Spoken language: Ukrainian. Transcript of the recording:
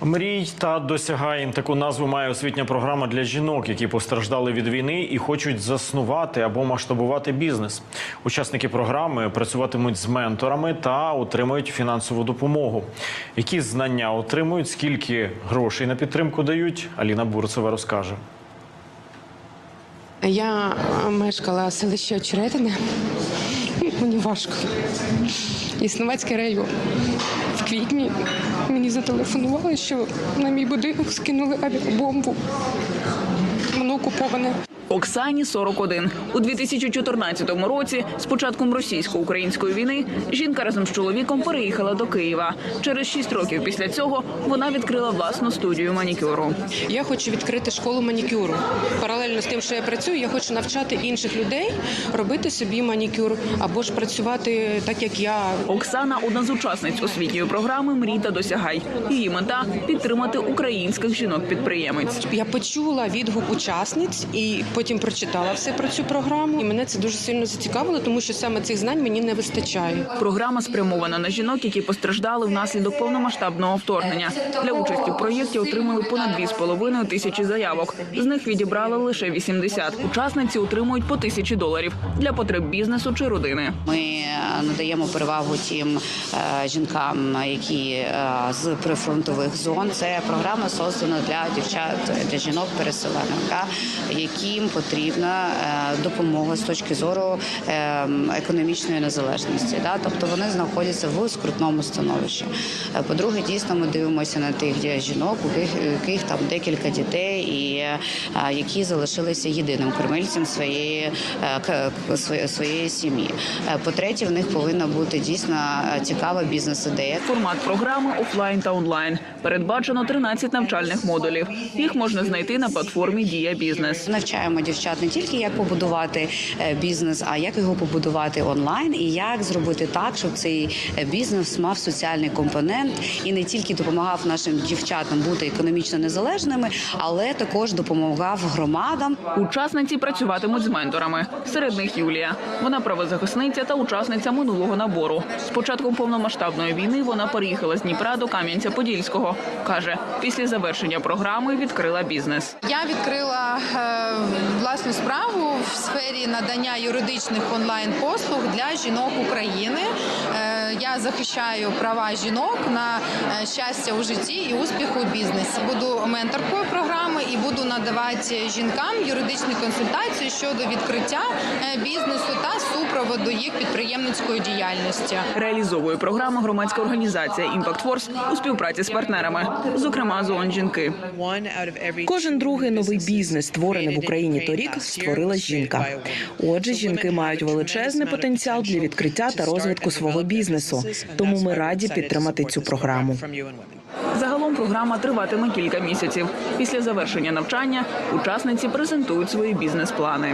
Мрій та досягаєм таку назву має освітня програма для жінок, які постраждали від війни і хочуть заснувати або масштабувати бізнес. Учасники програми працюватимуть з менторами та отримують фінансову допомогу. Які знання отримують, скільки грошей на підтримку дають, Аліна Бурцева розкаже. Я мешкала в селищі Очеретине. Мені важко. Існувацький район. В квітні мені зателефонували, що на мій будинок скинули авіабомбу. Воно окуповане. Оксані 41. У 2014 році, з початком російсько-української війни, жінка разом з чоловіком переїхала до Києва. Через шість років після цього вона відкрила власну студію манікюру. Я хочу відкрити школу манікюру. Паралельно з тим, що я працюю, я хочу навчати інших людей робити собі манікюр або ж працювати так, як я. Оксана одна з учасниць освітньої програми Мрій та досягай. Її мета підтримати українських жінок-підприємець. Я почула відгук учасниць і потім прочитала все про цю програму. І мене це дуже сильно зацікавило, тому що саме цих знань мені не вистачає. Програма спрямована на жінок, які постраждали внаслідок повномасштабного вторгнення. Для участі в проєкті отримали понад 2,5 тисячі заявок. З них відібрали лише 80. Учасниці отримують по тисячі доларів для потреб бізнесу чи родини. Ми е, надаємо перевагу тим е, жінкам, які е, з прифронтових зон. Це програма создана для дівчат, для жінок переселенок, да, яким потрібна е, допомога з точки зору е, економічної незалежності. Тобто вони знаходяться в скрутному становищі. Е, По-друге, дійсно ми дивимося на тих жінок, у яких, там декілька дітей, і які залишилися єдиним кормильцем своєї своєї сім'ї. По-третє, в них повинна бути дійсно цікава бізнес-ідея. Формат програми офлайн та онлайн. Передбачено 13 навчальних модулів. Їх можна знайти на платформі Дія Бізнес. Навчаємо дівчат не тільки як побудувати е, бізнес, а як його побудувати онлайн, і як зробити так, щоб цей е, бізнес мав соціальний компонент і не тільки допомагав нашим дівчатам бути економічно незалежними, але також допомагав громадам Учасниці працюватимуть з менторами. Серед них Юлія. Вона правозахисниця та учасниця минулого набору. З початком повномасштабної війни вона переїхала з Дніпра до Кам'янця-Подільського. Каже, після завершення програми відкрила бізнес. Я відкрила е, власну справу в сфері надання юридичних онлайн послуг для жінок України. Я захищаю права жінок на е, щастя у житті і успіху у бізнесі. Буду менторкою програми і буду надавати жінкам юридичні консультації щодо відкриття е, бізнесу та супроводу їх підприємницької діяльності. Реалізовує програму громадська організація Impact Force у співпраці з партнерами, зокрема ЗООН жінки. Кожен другий новий бізнес, створений в Україні торік, створила жінка. Отже, жінки мають величезний потенціал для відкриття та розвитку свого бізнесу. Тому ми раді підтримати цю програму. Загалом програма триватиме кілька місяців. Після завершення навчання учасниці презентують свої бізнес-плани.